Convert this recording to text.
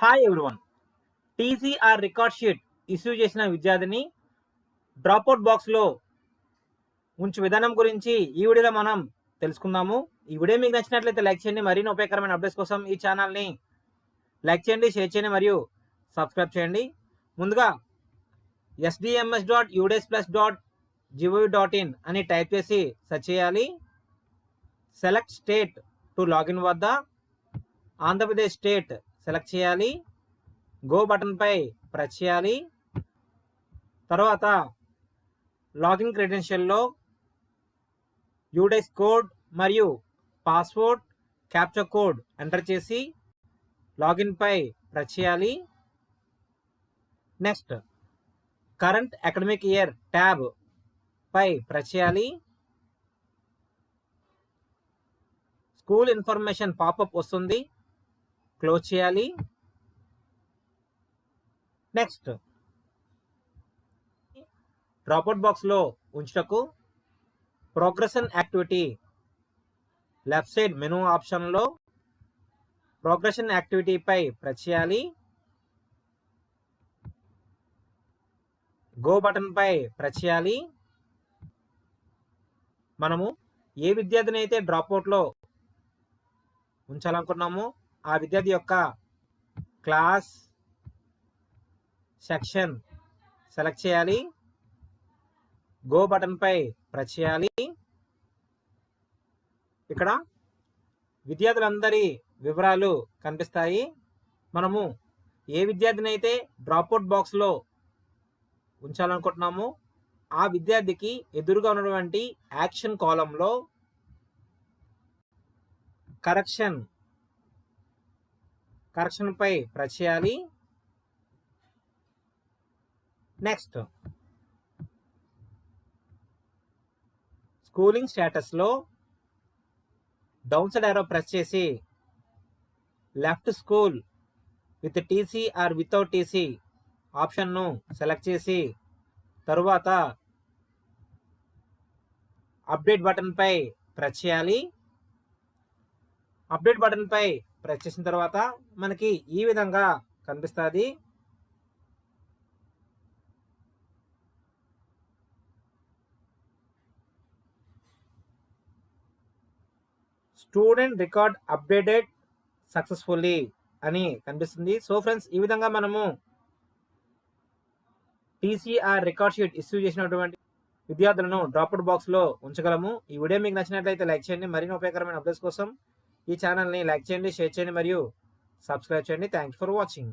Hi everyone TCR record sheet issue చేసిన విద్యార్థిని dropout బాక్స్లో ఉంచు విధానం గురించి ఈ వీడియోలో మనం తెలుసుకుందాము. ఈ వీడియో మీకు నచ్చినట్లయితే లైక్ చేయండి మరిన్ని ఉపయోగకరమైన అప్డేట్స్ కోసం ఈ ఛానల్ని లైక్ చేయండి షేర్ చేయండి మరియు సబ్స్క్రైబ్ చేయండి. ముందుగా SDMS dot UDISE plus dot G O V dot in అని టైప్ చేసి సెర్చ్ చేయాలి. సెలెక్ట్ స్టేట్ టు లాగిన్ వద్ద ఆంధ్రప్రదేశ్ స్టేట్ సెలెక్ట్ చేయాలి. గో బటన్పై ప్రెస్ చేయాలి. తర్వాత లాగిన్ క్రెడెన్షియల్లో యూడెస్ కోడ్ మరియు పాస్వర్డ్ క్యాప్చర్ కోడ్ ఎంటర్ చేసి లాగిన్పై ప్రెస్ చేయాలి. Next current academic year tab పై ప్రెస్ చేయాలి. స్కూల్ ఇన్ఫర్మేషన్ పాపప్ వస్తుంది. క్లోజ్ చేయాలి. నెక్స్ట్. డ్రాప్అవుట్ బాక్స్లో ఉంచుటకు progression activity left side menu ఆప్షన్లో ప్రోగ్రెషన్ యాక్టివిటీపై ప్రెస్ చేయాలి. గో బటన్పై ప్రెస్ చేయాలి. మనము ఏ విద్యార్థిని అయితే డ్రాప్అవుట్లో ఉంచాలనుకున్నామో ఆ విద్యార్థి యొక్క క్లాస్ సెక్షన్ సెలెక్ట్ చేయాలి. గో బటన్పై ప్రెస్ చేయాలి. ఇక్కడ విద్యార్థులందరి వివరాలు కనిపిస్తాయి. మనము ఏ విద్యార్థిని అయితే డ్రాప్అవుట్ బాక్స్లో ఉంచాలనుకుంటున్నామో ఆ విద్యార్థికి ఎదురుగా ఉన్నటువంటి యాక్షన్ కాలంలో కరెక్షన్ కరెక్షన్పై ప్రెస్ చేయాలి నెక్స్ట్ స్కూలింగ్ స్టేటస్లో డౌన్ సైడ్ ఎరో ప్రెస్ చేసి left school with TC or without TC ఆప్షన్ను select చేసి తరువాత అప్డేట్ బటన్పై ప్రెస్ చేయాలి. అప్డేట్ బటన్పై ప్రెస్ చేసిన తర్వాత మనకి ఈ విధంగా కనిపిస్తుంది. స్టూడెంట్ రికార్డ్ అప్డేటెడ్ సక్సెస్ఫుల్లీ అని కనిపిస్తుంది. సో ఫ్రెండ్స్ ఈ విధంగా మనము టీసీఆర్ రికార్డ్ షీట్ ఇష్యూ చేసినటువంటి విద్యార్థులను డ్రాప్అవుట్ బాక్స్లో ఉంచగలము. ఈ వీడియో మీకు నచ్చినట్లయితే లైక్ చేయండి. మరిన్ని ఉపయోగకరమైన అప్డేట్స్ కోసం ఈ ఛానల్ని లైక్ చేయండి షేర్ చేయండి మరియు సబ్స్క్రైబ్ చేయండి. Thanks for watching